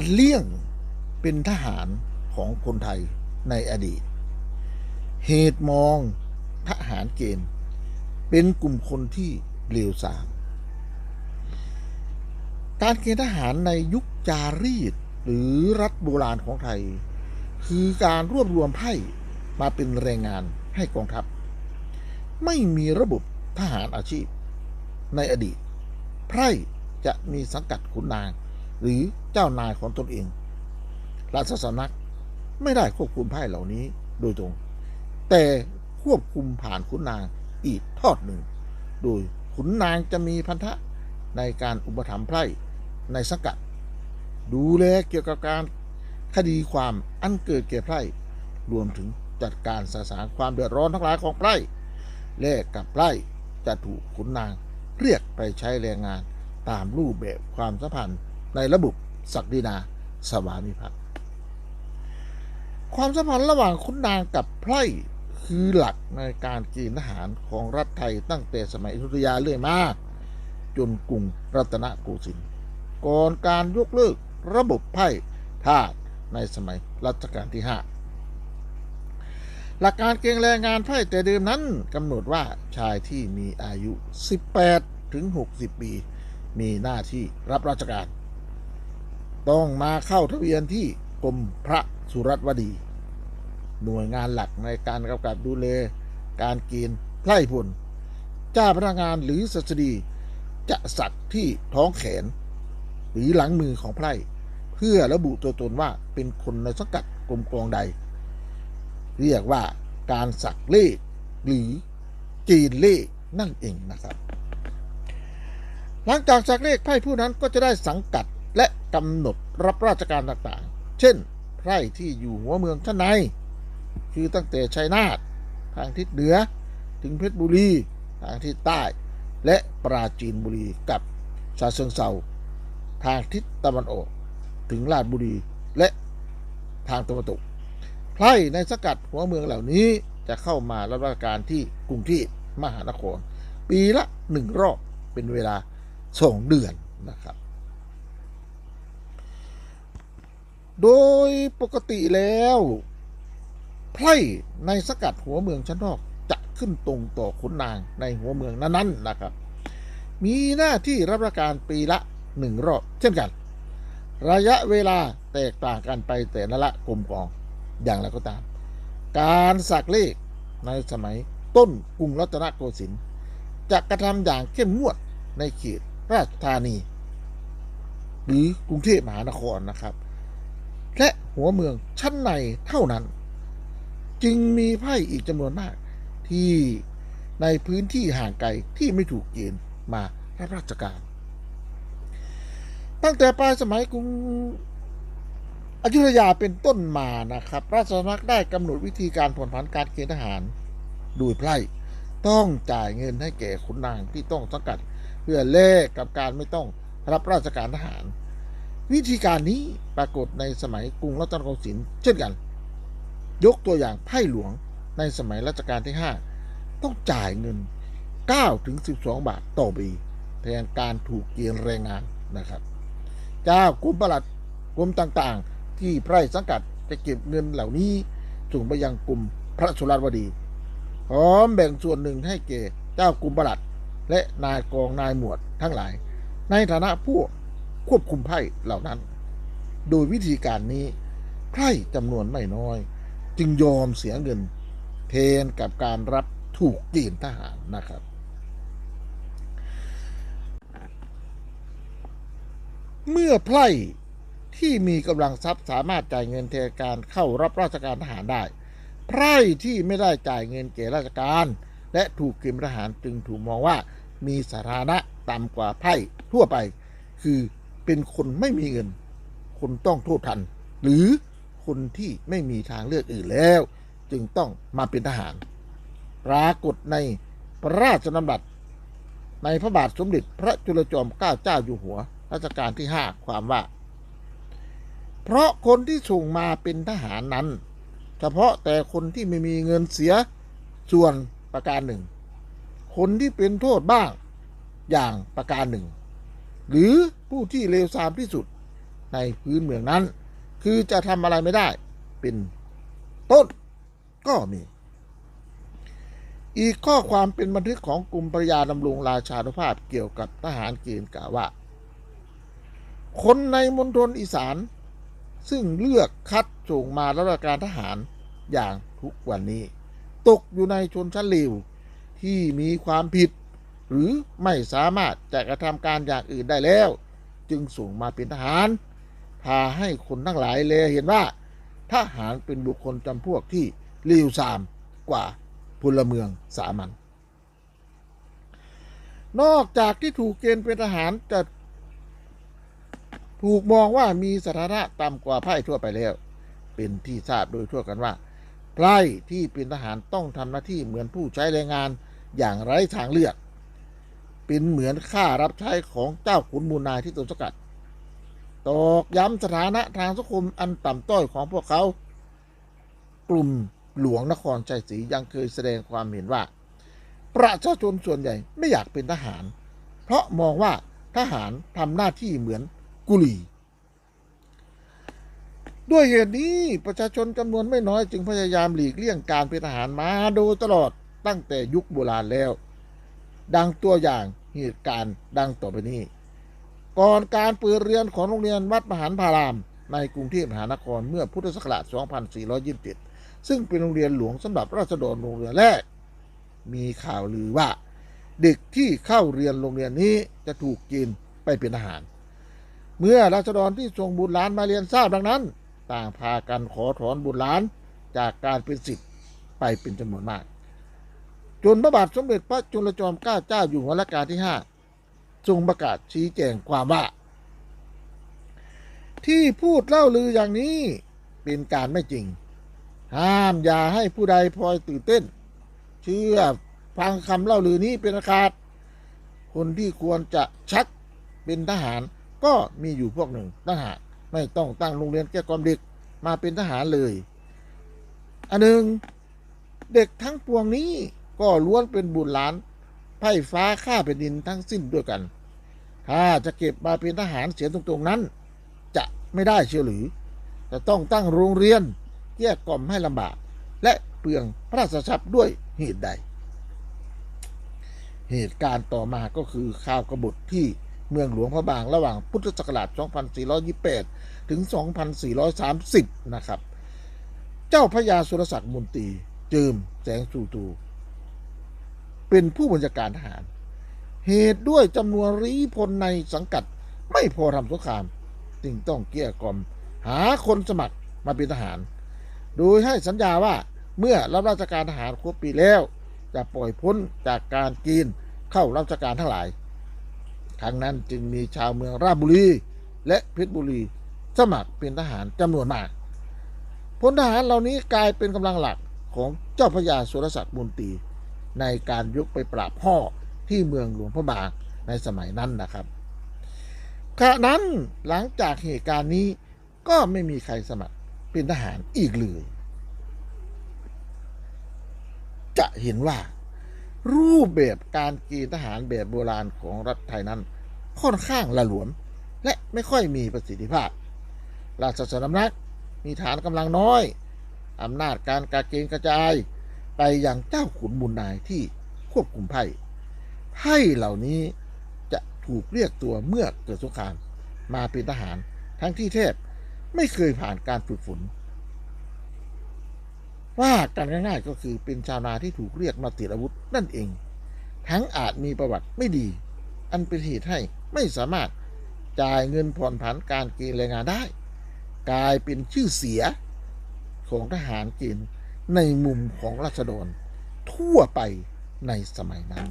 การเลี่ยงเป็นทหารของคนไทยในอดีต เหตุมองทหารเกณฑ์ เป็นกลุ่มคนที่เลวทราม การเกณฑ์ทหารในยุคจารีตหรือรัฐโบราณของไทย คือการรวบรวมไพ่มาเป็นแรงงานให้กองทัพ ไม่มีระบบทหารอาชีพในอดีต ไพร่จะมีสังกัดขุนนาง หรือเจ้านายของตนเองราชสำนักไม่ได้ควบคุมไพ่เหล่านี้โดยตรง แต่ควบคุมผ่านขุนนางอีกทอดหนึ่ง โดยขุนนางจะมีพันธะในการอุปถัมภ์ไพร่ในสังกัด ดูแลเกี่ยวกับการคดีความอันเกิดแก่ไพร่รวมถึงจัดการสสารความเดือดร้อนทั้งหลายของไพร่แลกกับไพร่จะถูกขุนนางเรียกไปใช้แรงงานตามรูปแบบความสัมพันธ์ ในระบบศักดินาสวามิภักดิ์ความสัมพันธ์ระหว่างขุนนางกับไพร่คือหลักในการกณฑ์ทหารของรัฐไทยตั้งแต่สมัยอยุธยาเรื่อยมาจนกรุงรัตนโกสินทร์ก่อนการยกเลิกระบบไพ่ทาสในสมัยรัชกาลที่ 5 หลักการเกณฑ์แรงงานไพ่แต่เดิมนั้นกำหนดว่าชายที่มีอายุ 18 ถึง 60 ปี มีหน้าที่รับราชการ ต้องมาเข้าทะเบียนที่กรมพระสุรัตวดี หน่วยงานหลักในการกำกับดูแลการเกณฑ์ไพร่พลเจ้าพนักงานหรือสัสดีจะสักที่ท้องแขน หรือหลังมือของไพร่ เพื่อระบุตัวตนว่าเป็นคนในสังกัดกรมกองใด เรียกว่าการสักเลขหรือจีนเลขนั่นเองนะครับ หลังจากสักเลขไพร่ผู้นั้นก็จะได้สังกัด และกำหนดรับราชการต่างๆ เช่น ไพร่ที่อยู่หัวเมืองชั้นใน คือตั้งแต่ชัยนาททางทิศเหนือ ถึงเพชรบุรีทางทิศใต้ และปราจีนบุรีกับชาเชิงเซาทางทิศตะวันออก ถึงราชบุรีและทางตะวันตกไพร่ในสกัดหัวเมืองเหล่านี้จะเข้ามารับราชการที่กรุงเทพมหานคร ปีละหนึ่งรอบเป็นเวลาสองเดือนนะครับ โดยปกติแล้วไพร่ในสกัดหัวเมืองชั้นนอกจะขึ้นตรงต่อขุนนางในหัวเมืองนั้นๆนะครับ มีหน้าที่รับราชการปีละหนึ่งรอบเช่นกัน ระยะเวลาแตกต่างกันไปแต่ละละกรมกองอย่างไรก็ตาม การสักเลขในสมัยต้นกรุงรัตนโกสินทร์จะกระทำอย่างเข้มงวดในเขตราชธานี หรือกรุงเทพมหานครนะครับ และหัวเมืองชั้นในเท่านั้น จึงมีไพ่อีกจำนวนมาก ที่ในพื้นที่ห่างไกลที่ไม่ถูกเกณฑ์มารับราชการ ตั้งแต่ปลายสมัยกรุงอยุธยาเป็นต้นมานะครับ ราชสำนักได้กำหนดวิธีการผ่อนผันการเกณฑ์ทหารโดยไพร่ต้องจ่ายเงินให้แก่ขุนนางที่ต้องสังกัด เพื่อแลกกับการไม่ต้องรับราชการทหาร วิธีการนี้ปรากฏในสมัยกรุงรัตนโกสินทร์เช่นกัน ยกตัวอย่างไพ่หลวงในสมัยรัชกาลที่ 5 ต้องจ่ายเงิน9ถึง12 บาทต่อปีแทนการถูกเกณฑ์แรงงานนะครับ เจ้ากรมประหลัดกรมต่างๆ ที่ไพร่สังกัดจะเก็บเงินเหล่านี้ส่งไปยังกรมพระสุรวดีพร้อมแบ่งส่วนหนึ่งให้แก่เจ้ากรมประหลัด และนายกองนายหมวดทั้งหลาย ในฐานะผู้ ควบคุมไพ่เหล่านั้น โดยวิธีการนี้ไพ่จำนวนไม่น้อย จึงยอมเสียเงินแทนกับการรับถูกเกณฑ์ทหารนะครับ เมื่อไพร่ที่มีกำลังทรัพย์สามารถจ่ายเงินแทนการเข้ารับราชการทหารได้ ไพร่ที่ไม่ได้จ่ายเงินแก่ราชการ และถูกเกณฑ์ทหารจึงถูกมองว่ามีสถานะต่ำกว่าไพร่ทั่วไป คือ เป็นคนไม่มีเงิน คนต้องโทษทัน หรือคนที่ไม่มีทางเลือกอื่นแล้ว จึงต้องมาเป็นทหาร ปรากฏในพระราชดำรัสในพระบาทสมเด็จพระจุลจอมเกล้าเจ้าอยู่หัวรัชกาลที่5ความว่า เพราะคนที่ส่งมาเป็นทหารนั้น เฉพาะแต่คนที่ไม่มีเงินเสียส่วนประการหนึ่ง คนที่เป็นโทษบ้างอย่างประการหนึ่ง หรือผู้ที่เลวทรามที่สุดในพื้นเมืองนั้น คือจะทำอะไรไม่ได้ เป็นต้นก็มี อีกข้อความเป็นบันทึกของกลุ่มปริยาดำรงราชานุภาพเกี่ยวกับทหารเกณฑ์กล่าวว่า คนในมณฑลอีสาน ซึ่งเลือกคัดส่งมารับราชการทหารอย่างทุกวันนี้ ตกอยู่ในชนชั้นเลวที่มีความผิด หรือไม่สามารถจะกระทำการอย่างอื่นได้แล้ว จึงส่งมาเป็นทหารพาให้คนทั้งหลายเลเห็นว่า ทหารเป็นบุคคลจำพวกที่เลวทรามกว่าพลเมืองสามัญนอกจากที่ถูกเกณฑ์เป็นทหารจะถูกมองว่ามีสถานะต่ำกว่าไพร่ทั่วไปแล้ว เป็นที่ทราบโดยทั่วกันว่าไพร่ที่เป็นทหารต้องทำหน้าที่เหมือนผู้ใช้แรงงานอย่างไร้ทางเลือก เป็นเหมือนข้ารับใช้ของเจ้าขุนมูลนายที่ตนสกัด ตอกย้ำสถานะทางสังคมอันต่ำต้อยของพวกเขา กลุ่มหลวงนครชัยศรียังเคยแสดงความเห็นว่า ประชาชนส่วนใหญ่ไม่อยากเป็นทหาร เพราะมองว่าทหารทำหน้าที่เหมือนกุลีด้วยเหตุนี้ประชาชนจำนวนไม่น้อยจึงพยายามหลีกเลี่ยงการเป็นทหารมาโดยตลอดตั้งแต่ยุคโบราณแล้ว ดังตัวอย่าง เหตุการณ์ดังต่อไปนี้ ก่อนการเปิดเรียนของโรงเรียนวัดมหารพาราม ในกรุงเทพมหานครเมื่อพุทธศักราช 2427 ซึ่งเป็นโรงเรียนหลวงสำหรับราษฎรโรงเรียนแรก มีข่าวลือว่า เด็กที่เข้าเรียนโรงเรียนนี้จะถูกกินไปเป็นทหาร เมื่อราษฎรที่ส่งบุตรหลานมาเรียนทราบดังนั้น ต่างพากันขอถอนบุตรหลานจากการเป็นสิทธิ์ไปเป็นจำนวนมาก จนพระบาทสมเด็จพระจุลจอมเกล้าเจ้าอยู่หัวรัชกาลที่ห้าทรงประกาศชี้แจงความว่า ที่พูดเล่าลืออย่างนี้เป็นการไม่จริง ห้ามอย่าให้ผู้ใดพลอยตื่นเต้น เชื่อฟังคำเล่าลือนี้เป็นอาคาดคนที่ควรจะชักเป็นทหารก็มีอยู่พวกหนึ่งทหารไม่ต้องตั้งโรงเรียนแก้ความเด็กมาเป็นทหารเลย อันหนึ่งเด็กทั้งปวงนี้ ก็ล้วนเป็นบุตรหลานไพ่ฟ้าข้าแผ่นดินทั้งสิ้นด้วยกัน ถ้าจะเก็บมาเป็นทหารเสียตรงๆนั้น จะไม่ได้เชียวหรือจะต้องตั้งโรงเรียนแยกกล่อมให้ลำบาก และเปลืองพระราชทรัพย์ด้วยเหตุใด เหตุการณ์ต่อมาก็คือข่าวกบฏที่เมืองหลวงพระบางระหว่างพุทธศักราช 2428 ถึง 2430 นะครับ เจ้าพระยาสุรศักดิ์มุนตี เจิมแสงสูตู เป็นผู้บัญชาการทหาร เหตุด้วยจำนวนรีพลในสังกัดไม่พอทำสงคราม จึงต้องเกลี้ยกล่อม หาคนสมัครมาเป็นทหาร โดยให้สัญญาว่าเมื่อรับราชการทหารครบปีแล้ว จะปล่อยพ้นจากการกินเข้ารับราชการทั้งหลายครั้งนั้นจึงมีชาวเมืองราชบุรี และเพชรบุรีสมัครเป็นทหารจำนวนมากพลทหารเหล่านี้กลายเป็นกำลังหลักของเจ้าพระยาสุรศักดิ์มนตรี ในการยกไปปราบพ่อที่เมืองหลวงพระบางในสมัยนั้นนะครับขณะนั้นหลังจากเหตุการณ์นี้ก็ไม่มีใครสมัครเป็นทหารอีกเลยจะเห็นว่ารูปแบบการกณฑ์ทหารแบบโบราณของรัฐไทยนั้นค่อนข้างละหลวม และไม่ค่อยมีประสิทธิภาพ ราชสำนักมีฐานกำลังน้อย อำนาจการกาเกณฑ์กระจาย ไปยังเจ้าขุนมูลนายที่ควบคุมไพ่ไพ่เหล่านี้จะถูกเรียกตัวเมื่อเกิดสงครามมาเป็นทหารทั้งที่เทพไม่เคยผ่านการฝึกฝนว่ากันง่ายๆก็คือเป็นชาวนาที่ถูกเรียกมาติดอาวุธนั่นเอง ทั้งอาจมีประวัติไม่ดี อันเป็นเหตุให้ไม่สามารถจ่ายเงินผ่อนผันการเกณฑ์แรงงานได้ กลายเป็นชื่อเสียของทหารเกณฑ์ ในมุมของราษฎรทั่วไปในสมัยนั้น